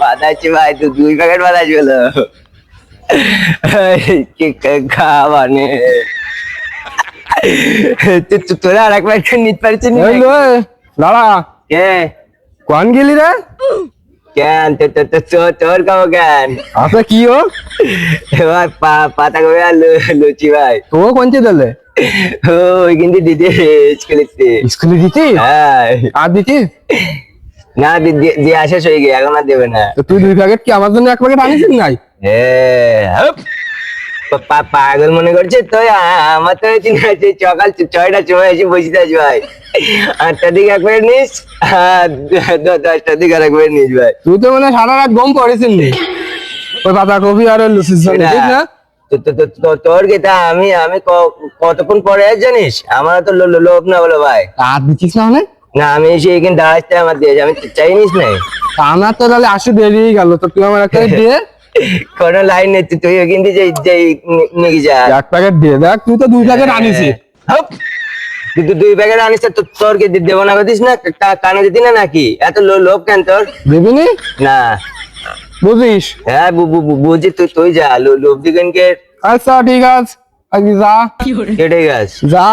বাদাচ্ছি ভাই তো দুই প্যাকেট বাদাচ্ছি কি খাওয়ানে তোরা আর এক প্যাকেট নিতে পারছিস দাঁড়া। কে? কোন গেলি রে? কেন? তোর খাব কেন? আচ্ছা কি ও? এবার পাতা কবে আর লুচি ভাই। তো কোনছে দিলে? ওই কিন্তু দিদি স্কুলেতে স্কুলে দিতি। হ্যাঁ। আর দিতি? না দিয়ে আসা হয়ে গিয়ে এখন আর দেবে না। তুই দুই প্যাকেট কি আমার জন্য এক প্যাকেট আনিস নাই? পাগল মনে করছে তো আমার তো চিন্তা আছে সকাল ছ- ছয়টার সময় এসে বসে আছি ভাই। আটটার দিকে এক নিস আর দশটার দিকে আর এক প্যাকেট নিস ভাই। তুই তো মানে সারা রাত গম পড়েছিস ওই পাতা কপি আর লুচির না? তোর কি তা আমি আমি কতক্ষণ পরে জানিস? আমার তো লোভ না বলো ভাই। আর দিচ্ছিস না না আমি এসে এখানে দাঁড়াচ্ছি আমার দিয়েছি আমি চাইনিস নাই। আমার তো তাহলে দেরি গেল। তো তুই আমার একটা দিয়ে কোনো লাইন নেই। তুই- দিয়ে যেই নি- নিয়ে যা। এক প্যাকেট দিয়ে দেখ। তুই তো দুই প্যাকেট আনিস হাপ। তুই তো দুই প্যাকেট আনিস তো তোর কি দেবো না করতিস না? কানে দিতি না নাকি? এত লোভ কেন তোর? দিবিনি? না। বুঝিস? হ্যাঁ বু- বু- বু- বুঝি তুই তুই যা লো- দিকেন দিগনকে আচ্ছা ঠিক আছে। আজকে যা। কেটে গেছ। যা।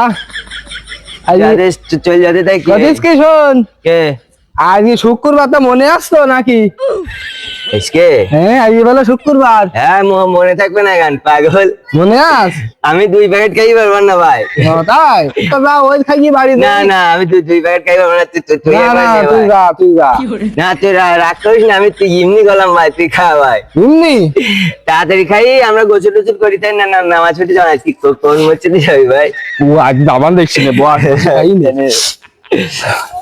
আজকে চল যাতে তাই কে? কদিস কি শোন কে? আজকে শুক্রবার তো মনে আসতো নাকি? এসকে হ্যাঁ আজকে বলে শুক্রবার। হ্যাঁ মনে থাকবে না গান পাগল। মনে আস? আমি দুই প্যাকেট খাই পারব না ভাই। তাই? তো যা ওই খাইয়ে বাড়ি না না আমি তুই দুই প্যাকেট খাই পারব না তুই তুই- না না তুই যা তুই যা। না তুই রাগ করিস না আমি তুই এমনি গেলাম ভাই তুই খা ভাই। এমনি তাড়াতাড়ি খাই আমরা গোসল টোসল করি তাই না না নামাজ ছুটি জানাই কি কোন মরছে যাবি ভাই? ও আজ দামান দেখছি না খাই নে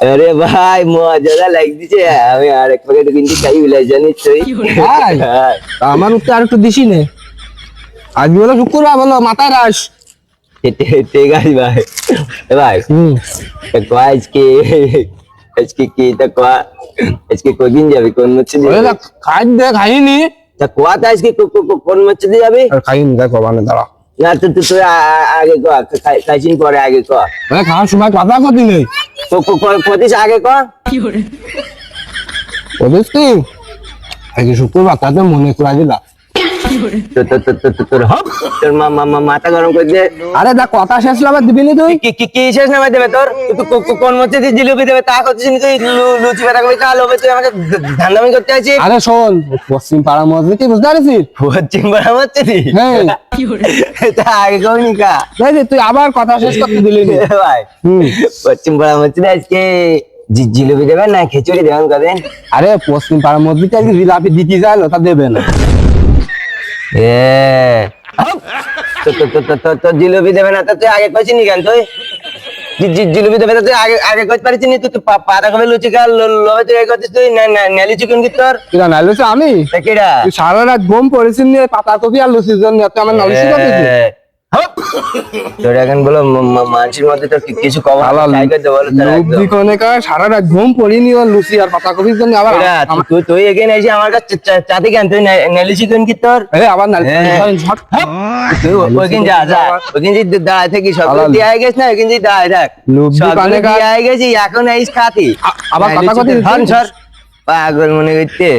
আরে ভাই মজা লাগছে আমি আর এক প্যাকেট কিন্তু খাই বিলাই জানিস তুই? হ্যাঁ। আমার আর একটু দিছি নে। আজকে বলে শুক্রবার বলো মাথায় রাস। ঠিক- আছে ভাই। এ ভাই আজকে? আজকে কি তা কয়া? আজকে কদিন যাবি? কোন মরছে দিয়ে খাই দে খাইনি। তা কোয়া তা আজকে কোন মরছে দিয়ে যাবে খাইনি দেখ মানে দাঁড়া। না তো তুই আগে ক খাইছিন পরে আগে কর মানে খাওয়ার সময় কথা কতি নেই আগে কর? বুঝিস কি? আগে শুক্রবার তাতে মনে করা দিলা তোর হপ, তোর মা- মা- মা- মাথা গরম করে দিয়ে আরে দেখ কথা শেষ আবার দিবি নি তুই? কি কি কি শেষ নামে দেবে তোর? তুই তো কো- কো- কোন মধ্যে দিয়ে জিলিপি দেবে? তা করছিস তুই? লুচি বেটা করে কাল হবে তুই আমাকে ধান্দামি করতে আছিস? আরে শোন পশ্চিম পাড়া মসজিদ কি বুঝতে পারছিস? পশ্চিম পাড়া হচ্ছে হ্যাঁ। তা আগে কইনি কা তুই আবার কথা শেষ করতে দিলি নি। ভাই পশ্চিম পাড়া না আজকে জিলিপি দেবেন না খিচুড়ি দেবেন কদিন? আরে পশ্চিম পাড়া মসজিদে আজকে জিলাপি দিতে যাইলো তা দেবে না। দেবে না তুই আগে কইছিস নি কেন তুই? জি- জি- দেবে না তুই আগে আগে কইতে পারিস নি তুই পাতা কবে লুচি কাল লবে তুই করছিস তুই না না নেলি চিকেন কি তোর? কিরা নাইলো আমি? কিডা? সারা রাত ঘুম পড়েছিস পাতা কপি আর লুচির জন্য তুই আমার। তোর এখন বলো ম- ম- মানুষের মধ্যে তো কিছু কম কোনে কা সারা রাত ঘুম পড়িনি আর লুচি আর জন্য আবার তুই তুই এখানে এসে আমার কাছে চাতে কেন তুই কি তোর? এ আবার নাইলো হ্যাঁ। তুই ওইখানে যা যা। ওইখানে যে দাঁড়ায় থাকি সব দিয়ে আয় গেছ না ওইখানে যে দাঁড়ায় থাক। লব্ধি সবগুলো কা- আয় গেছি এখন খাতি। আবার কথা সর পাগল মনে করতে।